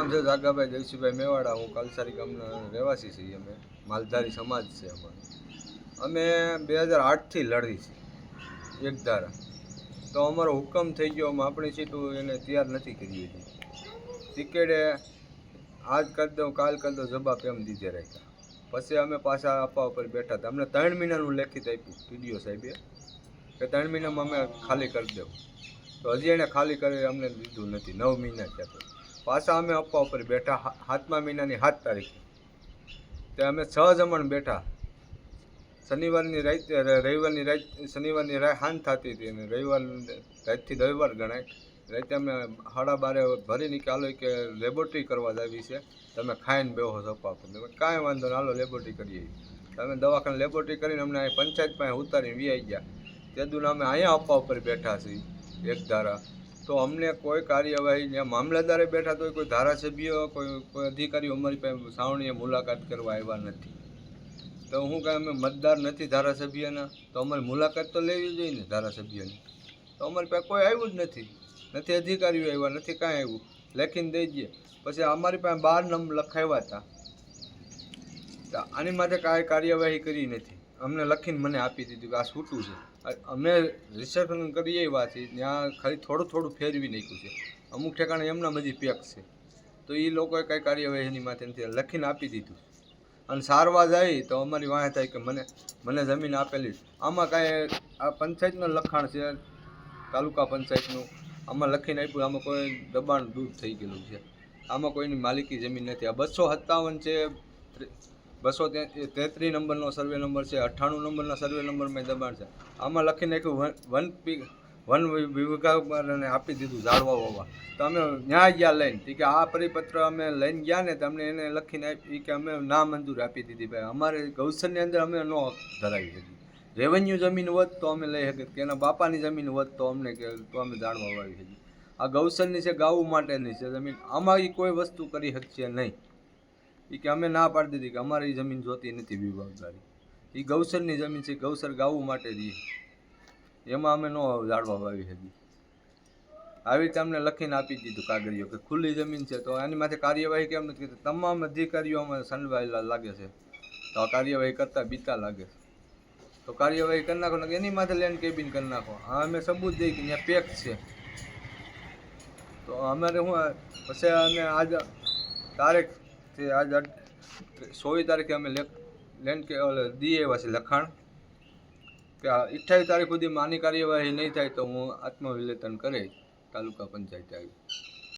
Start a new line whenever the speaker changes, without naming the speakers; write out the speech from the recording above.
નામ છે જાગાભાઈ દેવસીભાઈ મેવાડા, હું કલસારી ગામના રહેવાસી છીએ અમે. માલધારી સમાજ છે અમારો. અમે બે હજાર આઠથી લડી છીએ, એક ધારા. તો અમારો હુકમ થઈ ગયો આપણી સીટું એને તૈયાર નથી કરી હતી ટિકિટે આજ કરી દઉં, કાલ કરી દઉં, જવાબ એમ દીધે રાખ્યા. પછી અમે પાછા આપવા ઉપર બેઠા હતા. અમને ત્રણ મહિનાનું લેખિત આપ્યું, પીડીઓ સાહેબે, કે ત્રણ મહિનામાં અમે ખાલી કરી દઉં તો હજી એણે ખાલી કરી અમને દીધું નથી. નવ મહિના થયા પાછા અમે અપવા ઉપર બેઠા સાતમા મહિનાની સાત તારીખે. તે અમે છ જમણ બેઠા. શનિવારની રાત, રવિવારની રાત, શનિવારની રાત હાન થતી હતી અને રવિવાર, રાતથી રવિવાર ગણાય. રાતે અમે સાડા બારે ભરીને કે હાલો કે લેબોરેટરી કરવા જાવી છે. તમે ખાઈને બેહો સપા પર કાંઈ વાંધો નહીં, હાલો લેબોરેટરી કરીએ. તમે દવાખાને લેબોરેટરી કરીને અમને અહીં પંચાયત પાસે ઉતારીને વી ગયા. તે દુના અમે અહીંયા આપવા ઉપર બેઠા છીએ, એક ધારા. તો અમને કોઈ કાર્યવાહી ત્યાં મામલતદારે બેઠા તો કોઈ ધારાસભ્ય, કોઈ કોઈ અધિકારીઓ અમારી પાસે સાવણીએ મુલાકાત કરવા આવ્યા નથી. તો હું કાંઈ અમે મતદાર નથી ધારાસભ્યના, તો અમારી મુલાકાત તો લેવી જોઈએ ને ધારાસભ્યની. તો અમારી પાસે કોઈ આવ્યું જ નથી. નથી અધિકારીઓ આવ્યા, નથી કાંઈ આવ્યું. લખીને દઈ દઈએ. પછી અમારી પાસે બાર નંબર લખાવ્યા હતા. આની માટે કાંઈ કાર્યવાહી કરી નથી. અમને લખીને મને આપી દીધું કે આ છૂટું છે. અમે રિસર્ચ કરી વાત છે ત્યાં ખાલી થોડું થોડું ફેરવી નાખ્યું છે. અમુક ઠેકાણે એમના બધી પેક છે. તો એ લોકોએ કાંઈ કાર્યવાહી એની માટે નથી. લખીને આપી દીધું. અને સારવાર જાય તો અમારી વાંહે થાય કે મને મને જમીન આપેલી. આમાં કાંઈ આ પંચાયતનું લખાણ છે, તાલુકા પંચાયતનું. આમાં લખીને આપ્યું, આમાં કોઈ દબાણ દૂર થઈ ગયેલું છે. આમાં કોઈની માલિકી જમીન નથી. આ બસો સત્તાવન છે બસો તેત્રીસ નંબરનો સર્વે નંબર છે, અઠ્ઠાણું નંબરના સર્વે નંબરમાં દબાણ છે. આમાં લખી નાખ્યું વન વન પી વન વિભાગને આપી દીધું ઝાડવા વાવવા તો અમે ન્યાય ગયા લઈને. કે આ પરિપત્ર અમે લઈને ગયા ને તમને એને લખીને આપી કે અમે ના મંજૂર આપી દીધી ભાઈ. અમારે ગૌસરની અંદર અમે ન ધરાવી હતી. રેવન્યુ જમીન હોત તો અમે લઈ શકીએ. કે એના બાપાની જમીન હોત તો અમને કે તો અમે ઝાડવા વાવી શકીએ આ ગૌસરની છે, ગાવું માટેની છે જમીન. આમાં કોઈ વસ્તુ કરી શકશે નહીં. એ કે અમે ના પાડી દીધી કે અમારે એ જમીન જોતી નથી વિભાગદારી. એ ગૌસરની જમીન છે ગૌસર ગાવું માટે જ એમાં અમે ન ઝાડવા વાવી હતી આવી રીતે અમને લખીને આપી દીધું કાગળીઓ કે ખુલ્લી જમીન છે તો આની માથે કાર્યવાહી કેમ નથી કરતી? તમામ અધિકારીઓ અમે સંડવાયેલા લાગે છે. તો આ કાર્યવાહી કરતા બીતા લાગે છે. તો કાર્યવાહી કરી નાખો ને એની માથે લેન્ડ કેબિન કરી નાખો. હા, અમે સબૂત દઈએ કે ત્યાં પેક છે. તો અમારે આ- પછી અમે આજ તારીખ તે આજ સોવી તારીખે અમે લેન્ડ કે દી આવ્યા છે, લખાણ. કે અઠ્ઠાવીસ તારીખ સુધી માની કાર્યવાહી નહીં થાય તો હું આત્મવિલેતન કરે તાલુકા પંચાયતે આવી.